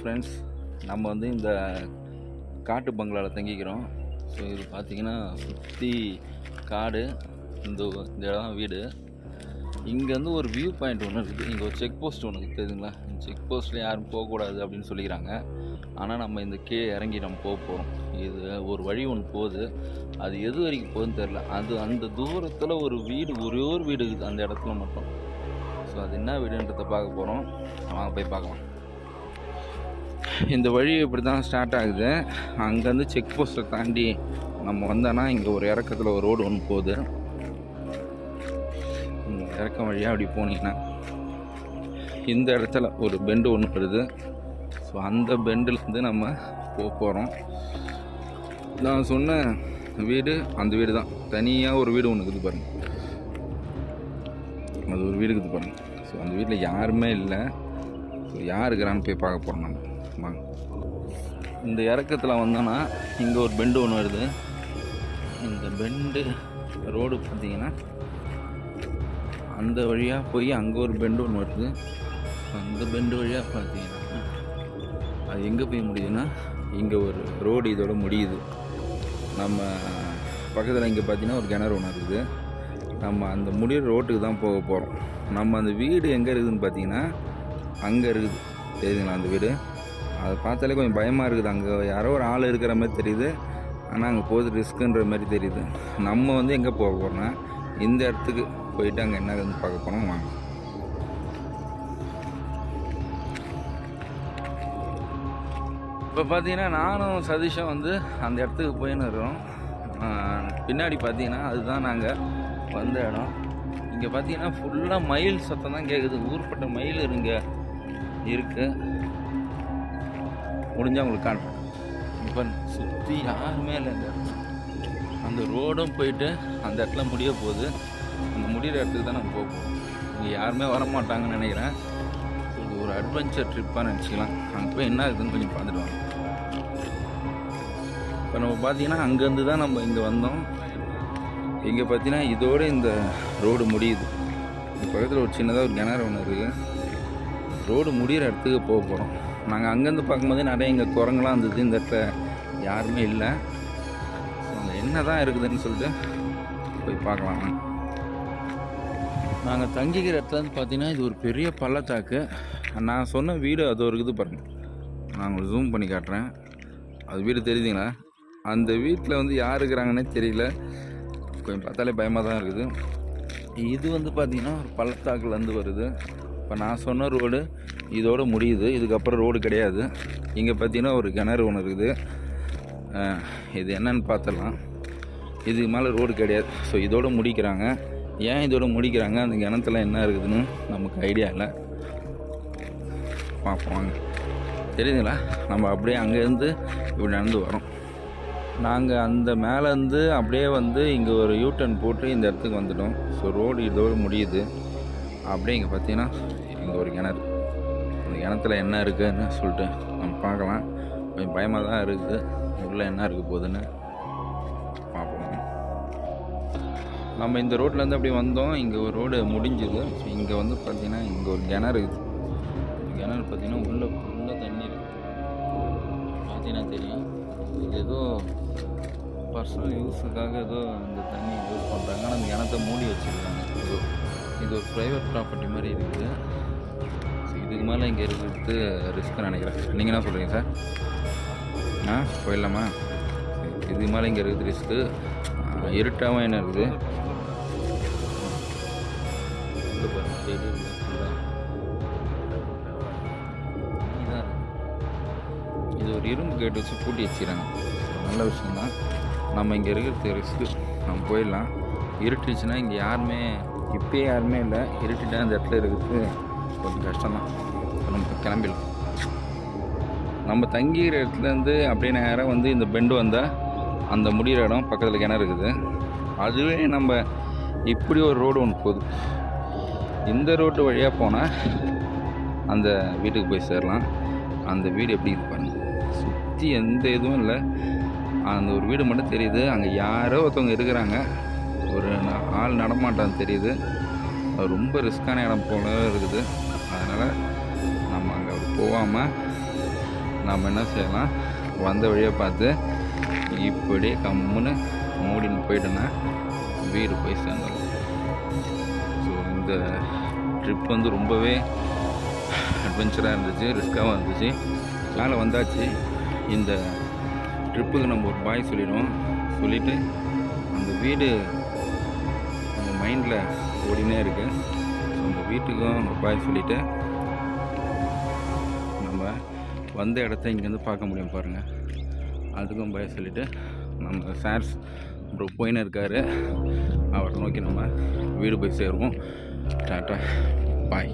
Friends நம்ம வந்து இந்த காட்டு பங்களாவில் தங்கிக்கிறோம். ஸோ இது பார்த்தீங்கன்னா சுற்றி காடு இந்த இந்த இடம் வீடு. வீடு இங்கேருந்து ஒரு வியூ பாயிண்ட் ஒன்று இருக்குது இங்கே ஒரு செக் போஸ்ட் ஒன்று இருக்குது தெரியுங்களா இந்த செக் போஸ்ட்டில் யாரும் போகக்கூடாது அப்படின்னு சொல்லிக்கிறாங்க. ஆனால் நம்ம இந்த கீழே இறங்கி நம்ம போக போகிறோம் இது ஒரு வழி ஒன்று போகுது. அது எது வரைக்கும் போகுதுன்னு தெரில அது அந்த தூரத்தில் ஒரு வீடு ஒரே ஒரு வீடு இருக்குது. அந்த இடத்துல மட்டும். ஸோ அது என்ன வீடுன்றதை பார்க்க போகிறோம் வாங்க போய் பார்க்கலாம். இந்த வழி இப்படி தான் ஸ்டார்ட் ஆகுது. அங்கேருந்து செக் போஸ்ட்டை தாண்டி நம்ம வந்தோன்னா இங்கே ஒரு இறக்கத்தில் ஒரு ரோடு ஒன்று போகுது. இந்த இறக்கம் வழியாக அப்படி போனீங்கன்னா இந்த இடத்துல ஒரு பெண்டு ஒன்று வருது. ஸோ அந்த பெண்டுலேருந்து நம்ம போக போகிறோம் நான் சொன்ன வீடு அந்த வீடு தான். தனியாக ஒரு வீடு ஒன்று இருக்குது பாருங்கள் அது ஒரு வீடு இருக்குது பாருங்கள் ஸோ அந்த வீட்டில் யாருமே இல்லை. ஸோ யார் இருக்கிறான்னு போய் பார்க்க போகிறோம் நம்ம. வாங்க இந்த இறக்கத்தில் வந்தோன்னா இங்கே ஒரு பெண்டு ஒன்று வருது. இந்த பெண்டு ரோடு பார்த்தீங்கன்னா அந்த வழியாக போய் அங்கே ஒரு பெண்டு ஒன்று வருது. அந்த பெண்டு வழியாக பார்த்தீங்கன்னா அது எங்கே போய் முடியுதுன்னா இங்கே ஒரு ரோடு இதோட முடியுது. நம்ம பக்கத்தில் இங்கே பார்த்தீங்கன்னா ஒரு கிணறு ஒன்று இருக்குது. நம்ம அந்த முடிகிற ரோட்டுக்கு தான் போக போகிறோம் நம்ம அந்த வீடு எங்கே இருக்குதுன்னு பார்த்தீங்கன்னா அங்கே இருக்குது. தெரியுதுங்களா அந்த வீடு? அதை பார்த்தாலே கொஞ்சம் பயமாக இருக்குது. அங்கே யாரோ ஒரு ஆள் இருக்கிற மாதிரி தெரியுது. ஆனால் அங்கே போகிறது ரிஸ்க்குன்ற மாதிரி தெரியுது. நம்ம வந்து எங்கே போக போகிறோம்னா இந்த இடத்துக்கு போயிட்டு அங்கே என்ன பார்க்க போனோம் வாங்க. இப்போ பார்த்தீங்கன்னா நானும் சதீஷும் வந்து அந்த இடத்துக்கு போயின்னு இருக்கிறோம். பின்னாடி பார்த்தீங்கன்னா அதுதான் நாங்கள் வந்த இடம். இங்கே பார்த்தீங்கன்னா ஃபுல்லாக மயில் சத்தம் தான் கேட்குது ஊர்பட்ட மயில் இருங்க இருக்குது முடிஞ்சவங்களுக்கு உங்களுக்கு காட்டுறேன் இப்போ சுற்றி யாருமே இல்லை இந்த அந்த ரோடும் போயிட்டு அந்த இடத்துல முடிய போகுது. அந்த முடிகிற இடத்துக்கு தான் நம்ம போகும் இங்கே யாருமே வர மாட்டாங்கன்னு நினைக்கிறேன். இது ஒரு அட்வென்ச்சர் ட்ரிப்பாக நினச்சிக்கலாம். அங்கே போய் என்ன இருக்குதுன்னு கொஞ்சம் பார்த்துட்டு வாங்க. இப்போ நம்ம பார்த்தீங்கன்னா அங்கேருந்து தான் நம்ம இங்கே வந்தோம். இங்கே பார்த்தீங்கன்னா இதோட இந்த ரோடு முடியுது. இந்த பக்கத்தில் ஒரு சின்னதாக ஒரு கிணறு ஒன்று இருக்குது ரோடு முடிகிற இடத்துக்கு போக போகிறோம் நாங்கள் அங்கேருந்து பார்க்கும்போதே நிறைய இங்கே குரங்கெல்லாம் இருந்தது இந்த இடத்துல யாருமே இல்லை. அங்கே என்ன தான் இருக்குதுன்னு சொல்லிட்டு போய் பார்க்கலாம். நாங்கள் தங்கிக்கிற இடத்துல வந்து பார்த்தீங்கன்னா இது ஒரு பெரிய பள்ளத்தாக்கு. நான் சொன்ன வீடு அது ஒரு இருக்குது பாருங்கள் நான் உங்களுக்கு ஜூம் பண்ணி காட்டுறேன். அது வீடு தெரியுதுங்களா? அந்த வீட்டில் வந்து யார் இருக்கிறாங்கன்னே தெரியல. கொஞ்சம் பார்த்தாலே பயமாக தான் இருக்குது. இது வந்து பார்த்திங்கன்னா ஒரு பள்ளத்தாக்குலேருந்து வருது. இப்போ நான் சொன்ன ரோடு இதோடு முடியுது. இதுக்கப்புறம் ரோடு கிடையாது. இங்கே பார்த்தீங்கன்னா ஒரு கிணறு ஒன்று இருக்குது. இது என்னன்னு பார்த்துடலாம் இதுக்கு மேலே ரோடு கிடையாது. ஸோ இதோட முடிக்கிறாங்க. ஏன் இதோட முடிக்கிறாங்க? அந்த கிணத்துல என்ன இருக்குதுன்னு நமக்கு ஐடியா இல்லை. பார்ப்போம் வாங்க. தெரியுதுங்களா? நம்ம அப்படியே அங்கேருந்து இப்படி நடந்து வரோம். நாங்கள் அந்த மேலேருந்து அப்படியே வந்து இங்கே ஒரு யூட்டன் போட்டு இந்த இடத்துக்கு வந்துட்டோம். ஸோ ரோடு இதோடு முடியுது. அப்படியே இங்கே பார்த்தீங்கன்னா இங்கே ஒரு கிணறு. அந்த கிணத்துல என்ன இருக்குதுன்னு சொல்லிட்டு நம்ம பார்க்கலாம். கொஞ்சம் பயமாக தான் இருக்குது உள்ளே என்ன இருக்க போகுதுன்னு பார்ப்போம். நம்ம இந்த ரோட்லேருந்து அப்படி வந்தோம். இங்கே ஒரு ரோடு முடிஞ்சுது. இங்கே வந்து பார்த்தீங்கன்னா இங்கே ஒரு கிணறு இருக்குது கிணறு பார்த்திங்கன்னா உள்ளே ஃபுல்லாக தண்ணி இருக்குது பார்த்தீங்கன்னா தெரியும். இது ஏதோ பர்சனல் யூஸுக்காக ஏதோ இந்த தண்ணி யூஸ் பண்ணுறாங்க ஆனால் அந்த கிணத்தை மூடி வச்சுருக்காங்க. இது ஒரு ப்ரைவேட் ப்ராப்பர்ட்டி மாதிரி இருக்குது. மேலே இங்கே இருக்கிறது ரிஸ்க்கு நினைக்கிறேன். நீங்கள் என்ன சொல்கிறீங்க சார் ஆ போயிடலாமா? இது மேலே இங்கே இருக்குது ரிஸ்க்கு இருட்டாகவும் என்ன இருக்குது? இது ஒரு இரும்பு கேட் வச்சு பூட்டி வச்சுக்கிறாங்க. நல்ல விஷயந்தான் நம்ம இங்கே இருக்கிறது ரிஸ்க்கு நம்ம போயிடலாம். இருட்டுச்சுன்னா இங்கே யாருமே இப்போயே யாருமே இல்லை. இருட்டிட்டா அந்த இடத்துல இருக்கிறது கொஞ்சம் கஷ்டம்தான். நம்ம கிளம்பிடலாம் நம்ம தங்கிக்கிற இடத்துலேருந்து அப்படியே நேராக வந்து இந்த பெண்டு வந்தால் அந்த முடிகிற இடம் பக்கத்தில் கிணறு இருக்குது. அதுவே நம்ம இப்படி ஒரு ரோடு ஒன்று போகுது. இந்த ரோட்டு வழியாக போனால் அந்த வீட்டுக்கு போய் சேரலாம். அந்த வீடு எப்படி இது சுற்றி எந்த இதுவும் இல்லை. அந்த ஒரு வீடு மட்டும் தெரியுது. அங்கே யாரோ ஒருத்தவங்க இருக்கிறாங்க. ஒரு ஆள் நடமாட்டம் தெரியுது. அது ரொம்ப ரிஸ்க்கான இடம் போல இருக்குது. போகாமல் நாம் என்ன செய்யலாம்? வந்த வழியை பார்த்து இப்படி கம்முன்னு மூடின்னு போயிட்டோன்னா வீடு போய் சேர்ந்துடும் ஸோ இந்த ட்ரிப் வந்து ரொம்பவே அட்வென்ச்சராக இருந்துச்சு ரிஸ்க்காகவும் இருந்துச்சு மேலே வந்தாச்சு. இந்த ட்ரிப்புக்கு நம்ம ஒரு பாய் சொல்லிடுவோம். சொல்லிவிட்டு அந்த வீடு நம்ம மைண்டில் ஓடினே இருக்குது ஸோ அந்த வீட்டுக்கும் ஒரு பாய் சொல்லிவிட்டு வந்த இடத்த இங்கேருந்து பார்க்க முடியும் பாருங்கள் அதுக்கும் பய சொல்லிவிட்டு நம்ம சார்ஸ் ப்ரோ போயின்னு இருக்காரு. அவரை நோக்கி நம்ம வீடு போய் சேருவோம். Tata bye.